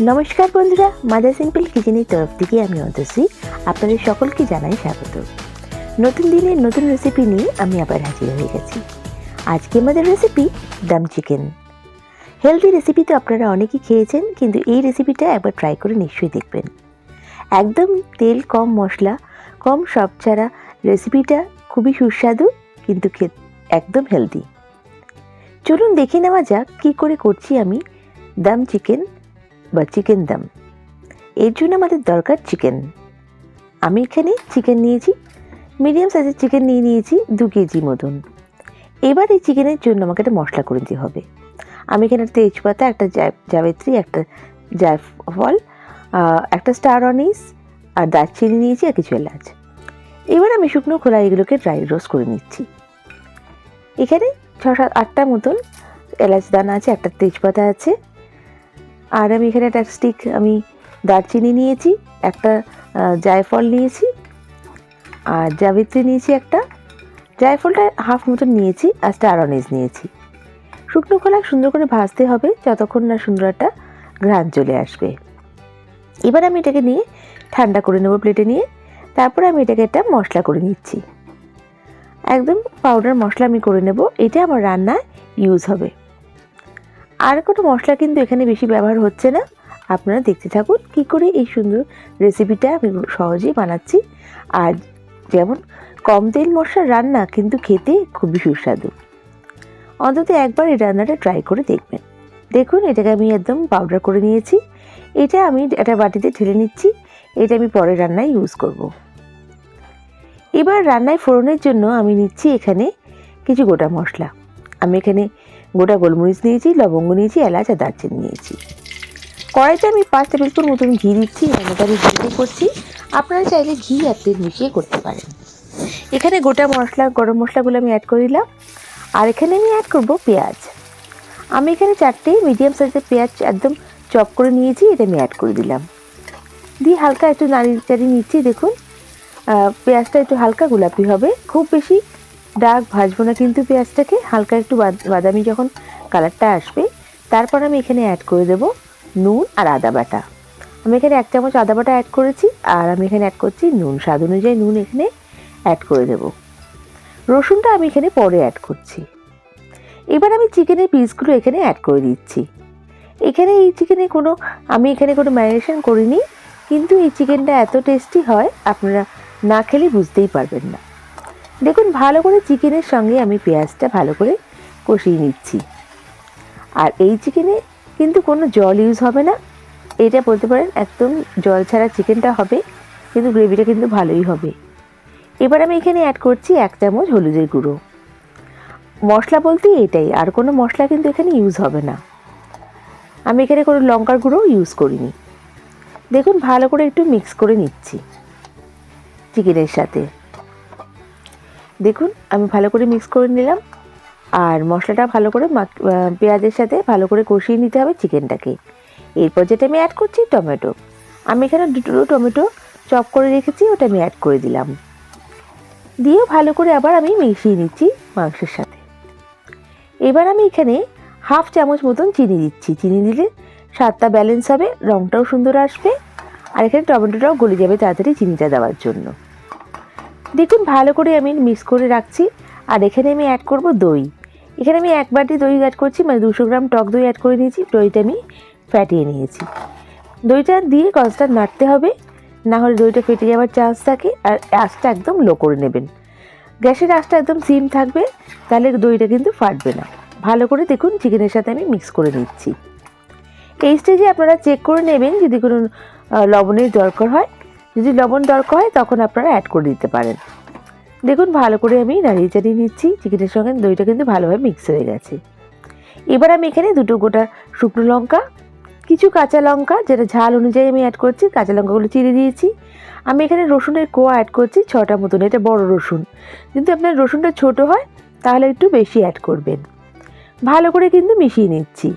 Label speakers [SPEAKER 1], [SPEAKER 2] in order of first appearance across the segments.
[SPEAKER 1] নমস্কার বন্ধুরা mother simple কিচেনের তরফ থেকে আমি অদসি আপনাদের সকলকে জানাই স্বাগত। নতুন দিনের নতুন রেসিপি নিয়ে আমি আবার হাজির হয়ে গেছি। আজকে আমাদের রেসিপি দাম চিকেন হেলদি রেসিপি তো আপনারা অনেকেই খেয়েছেন, কিন্তু এই রেসিপিটা একবার ট্রাই করে নিশ্চয়ই দেখবেন। একদম তেল, কম মশলা, কম সব ছাড়া রেসিপিটা খুবই সুস্বাদু, কিন্তু একদম হেলদি চলুন দেখে নেওয়া যাক কী করে করছি আমি দাম চিকেন বা চিকেন দাম এর জন্য আমাদের দরকার চিকেন আমি এখানে চিকেন নিয়েছি মিডিয়াম সাইজের চিকেন নিয়ে নিয়েছি দু কেজি মতন। এবার এই চিকেনের জন্য আমাকে একটা মশলা করে দিতে হবে। আমি এখানে তেজপাতা, একটা জাবেত্রী একটা জায়ফল একটা স্টার অনিস আর দারচিনি নিয়েছি আর কিছু এলাচ। এবার আমি শুকনো খোলা এগুলোকে ড্রাই রোস্ট করে নিচ্ছি। এখানে ছ সাত আটটা মতন এলাচ দানা আছে, একটা তেজপাতা আছে আর আমি এখানে একটা স্টিক আমি দারচিনি নিয়েছি, একটা জায়ফল নিয়েছি, আর জাবিত্রী নিয়েছি একটা। জায়ফলটা হাফ মতন নিয়েছি, আর স্টার অনিজ নিয়েছি। শুকনো খোলা সুন্দর করে ভাজতে হবে, যতক্ষণ না সুন্দর একটা ঘ্রাণ চলে আসবে। এবার আমি এটাকে নিয়ে ঠান্ডা করে নেব প্লেটে নিয়ে। তারপরে আমি এটাকে একটা মশলা করে নিচ্ছি। একদম পাউডার মশলা আমি করে নেব, এটা আমার রান্নায় ইউজ হবে। আর কোনো মশলা কিন্তু এখানে বেশি ব্যবহার হচ্ছে না। আপনারা দেখতে থাকুন কি করে এই সুন্দর রেসিপিটা আমি সহজেই বানাচ্ছি। আর যেমন কম তেল মশলার রান্না কিন্তু খেতে খুবই সুস্বাদু। অন্তত একবার এই রান্নাটা ট্রাই করে দেখবেন। দেখুন, এটাকে আমি একদম পাউডার করে নিয়েছি। এটা আমি একটা বাটিতে ঢেলে নিচ্ছি। এটা আমি পরে রান্নায় ইউজ করব। এবার রান্নায় ফোড়নের জন্য আমি নিচ্ছি এখানে কিছু গোটা মশলা। আমি এখানে গোটা গোলমরিচ নিয়েছি, লবঙ্গ নিয়েছি, এলাচ আর দারচিনি নিয়েছি। কড়াইতে আমি পাঁচ টেবিল স্পুন মতন ঘি দিচ্ছি আমি ঘিতে করছি। আপনারা চাইলে ঘি আর তেল মিশিয়ে করতে পারেন। এখানে গোটা মশলা, গরম মশলাগুলো আমি অ্যাড করে দিলাম আর এখানে আমি অ্যাড করব পেঁয়াজ। আমি এখানে চারটে মিডিয়াম সাইজের পেঁয়াজ একদম চপ করে নিয়েছি, এটা আমি অ্যাড করে দিলাম। দিয়ে হালকা একটু নাড়িয়ে চাড়িয়ে নিচ্ছি, দেখুন। পেঁয়াজটা একটু হালকা গোলাপি হবে। খুব বেশি ডার্ক ভাজবো না কিন্তু পেঁয়াজটাকে হালকা একটু বাদ- বাদামি যখন কালারটা আসবে, তারপর আমি এখানে অ্যাড করে দেব নুন আর আদা বাটা। আমি এখানে এক চামচ আদা বাটা অ্যাড করেছি, আর আমি এখানে অ্যাড করছি নুন। স্বাদ অনুযায়ী নুন এখানে অ্যাড করে দেব। রসুনটা আমি এখানে পরে অ্যাড করছি। এবার আমি চিকেনের পিসগুলো এখানে অ্যাড করে দিচ্ছি। এখানে এই চিকেনে কোনো আমি এখানে কোনো ম্যারিনেশন করিনি, কিন্তু এই চিকেনটা এত টেস্টি হয়, আপনারা না খেলে বুঝতেই পারবেন না। দেখুন, ভালো করে চিকেনের সঙ্গে আমি পেঁয়াজটা ভালো করে কষিয়ে নিচ্ছি। আর এই চিকেনে কিন্তু কোনো জল ইউজ হবে না। এটা বলতে পারেন, একদম জল ছাড়া চিকেনটা হবে, কিন্তু গ্রেভিটা কিন্তু ভালোই হবে। এবার আমি এখানে অ্যাড করছি এক চামচ হলুদের গুঁড়ো। মশলা বলতে এটাই, আর কোনো মশলা কিন্তু এখানে ইউজ হবে না। আমি এখানে কোনো লঙ্কার গুঁড়ো ইউজ করিনি। দেখুন, ভালো করে একটু মিক্স করে নিচ্ছি। চিকেনের সাথে। দেখুন, আমি ভালো করে মিক্স করে নিলাম। আর মশলাটা ভালো করে পেঁয়াজের সাথে ভালো করে কষিয়ে নিতে হবে চিকেনটাকে এরপর যেটা আমি অ্যাড করছি, টমেটো। আমি এখানে দুটো টমেটো চপ করে রেখেছি, ওটা আমি অ্যাড করে দিলাম। দিয়েও ভালো করে আবার আমি মিশিয়ে নিচ্ছি মাংসের সাথে। এবার আমি এখানে হাফ চামচ মতন চিনি দিচ্ছি। চিনি দিলে স্বাদটা ব্যালেন্স হবে রঙটাও সুন্দর আসবে। আর এখানে টমেটোটাও গলে যাবে তাড়াতাড়ি চিনিটা দেওয়ার জন্য। দেখুন, ভালো করে আমি মিক্স করে রাখছি। আর এখানে আমি অ্যাড করব দই। এখানে আমি এক বাটি দই অ্যাড করছি মানে দুশো গ্রাম টক দই অ্যাড করে নিয়েছি। দইটা আমি ফ্যাটিয়ে নিয়েছি। দইটা দিয়ে কষটা নাড়তে হবে। না হলে দইটা ফেটে যাওয়ার চান্স থাকে। আর আঁচটা একদম লো করে নেবেন। গ্যাসের আঁচটা একদম সিম থাকবে। তাহলে দইটা কিন্তু ফাটবে না। ভালো করে দেখুন চিকেনের সাথে আমি মিক্স করে নিচ্ছি। এই স্টেজে আপনারা চেক করে নেবেন যদি কোনো লবণের দরকার হয়। যদি লবণ দরকার হয়, তখন আপনারা অ্যাড করে দিতে পারেন। দেখুন, ভালো করে আমি নাড়িয়ে চাড়িয়ে নিচ্ছি। চিকেনের সঙ্গে দইটা কিন্তু ভালোভাবে মিক্স হয়ে গেছে। এবার আমি এখানে দুটো গোটা শুকনো লঙ্কা, কিছু কাঁচা লঙ্কা, যেটা ঝাল অনুযায়ী আমি অ্যাড করছি, কাঁচা লঙ্কাগুলো চিড়ে দিয়েছি। আমি এখানে রসুনের কোয়া অ্যাড করছি, ছটা মতন, এটা বড় রসুন। যদি আপনার রসুনটা ছোট হয়, তাহলে একটু বেশি অ্যাড করবেন। ভালো করে কিন্তু মিশিয়ে নিচ্ছি।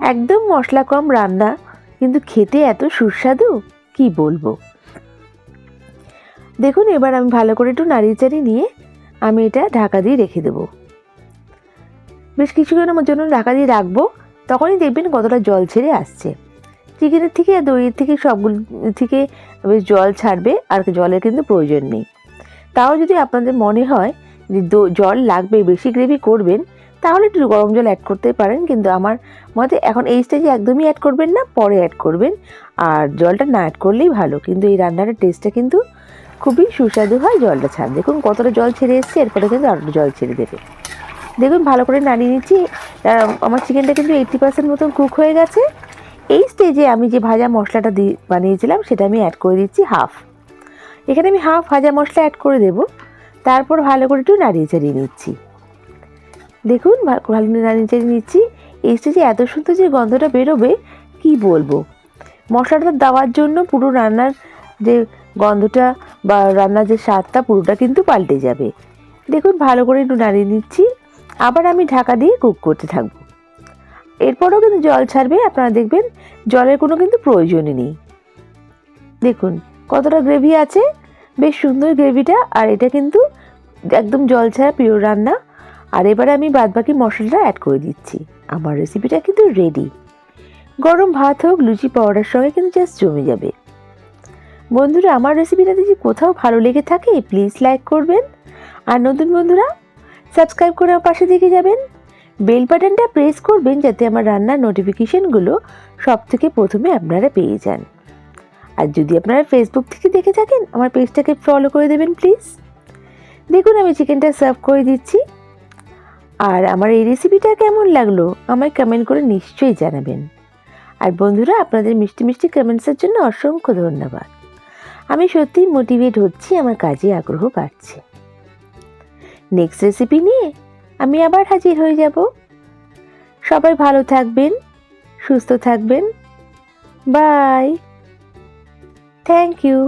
[SPEAKER 1] একদম মশলা কম রান্না, কিন্তু খেতে এত সুস্বাদু, কি বলব? দেখুন, এবার আমি ভালো করে একটু নাড়িয়ে চাড়িয়ে নিয়ে আমি এটা ঢাকা দিয়ে রেখে দেবো। বেশ কিছুক্ষণের জন্য ঢাকা দিয়ে রাখব, তখনই দেখবেন কতটা জল ছেড়ে আসছে। চিকেনের থেকে আর দইয়ের থেকে সবগুলো থেকে বেশ জল ছাড়বে আর জলের কিন্তু প্রয়োজন নেই। তাও যদি আপনাদের মনে হয় যে জল লাগবে, বেশি গ্রেভি করবেন, তাহলে একটু গরম জল অ্যাড করতে পারেন, কিন্তু আমার মতে এখন এই স্টেজে একদমই অ্যাড করবেন না, পরে অ্যাড করবেন। আর জলটা না অ্যাড করলেই ভালো, কিন্তু এই রান্নাটার টেস্টটা কিন্তু খুবই সুস্বাদু হয় জলটা ছাড়। দেখুন কতটা জল ছেড়ে এসছে, এরপরে কিন্তু আরও জল ছেড়ে দেবে। দেখুন ভালো করে নাড়িয়ে নিচ্ছি। আমার চিকেনটা কিন্তু এইটটি পার্সেন্ট মতন কুক হয়ে গেছে। এই স্টেজে আমি যে ভাজা মশলাটা দিয়ে বানিয়েছিলাম, সেটা আমি অ্যাড করে দিচ্ছি হাফ এখানে আমি হাফ ভাজা মশলা অ্যাড করে দেব। তারপর ভালো করে একটু নাড়িয়ে চাড়িয়ে নিচ্ছি। দেখুন ভালো করে নাড়িয়ে চাড়িয়ে নিচ্ছি। এই স্টেজে এত সুন্দর যে গন্ধটা বেরোবে, কি বলব? মশলাটা দেওয়ার জন্য পুরো রান্নার যে গন্ধটা বা রান্নার যে স্বাদটা পুরোটা কিন্তু পাল্টে যাবে। দেখুন, ভালো করে একটু নাড়িয়ে নিচ্ছি। আবার আমি ঢাকা দিয়ে কুক করতে থাকব। এরপরেও কিন্তু জল ছাড়বে, আপনারা দেখবেন জলের কোনো কিন্তু প্রয়োজনই নেই। দেখুন, কতটা গ্রেভি আছে। বেশ সুন্দর গ্রেভিটা আর এটা কিন্তু একদম জল ছাড়া পিওর রান্না। আর এবারে আমি বাদবাকি মশলাটা অ্যাড করে দিচ্ছি। আমার রেসিপিটা কিন্তু রেডি গরম ভাত হোক, লুচি পাউডার সঙ্গে কিন্তু জাস্ট জমে যাবে। বন্ধুরা, আমার রেসিপিটা যদি কোথাও ভালো লেগে থাকে প্লিজ লাইক করবেন। আর নতুন বন্ধুরা সাবস্ক্রাইব করে পাশে দিকে যাবেন। বেল বাটনটা প্রেস করবেন যাতে আমার রান্নার নোটিফিকেশনগুলো সব থেকে প্রথমে আপনারা পেয়ে যান। আর যদি আপনারা ফেসবুক থেকে দেখে থাকেন, আমার পেজটাকে ফলো করে দেবেন প্লিজ দেখুন, আমি চিকেনটা সার্ভ করে দিচ্ছি। আর আমার এই রেসিপিটা কেমন লাগল, আমায় কমেন্ট করে নিশ্চয়ই জানাবেন। আর বন্ধুরা, আপনাদের মিষ্টি মিষ্টি কমেন্টসের জন্য অসংখ্য ধন্যবাদ। আমি সত্যিই মোটিভেট হচ্ছি, আমার কাজে আগ্রহ বাড়ছে। নেক্সট রেসিপি নিয়ে আমি আবার হাজির হয়ে যাব। সবাই ভালো থাকবেন, সুস্থ থাকবেন। Bye thank you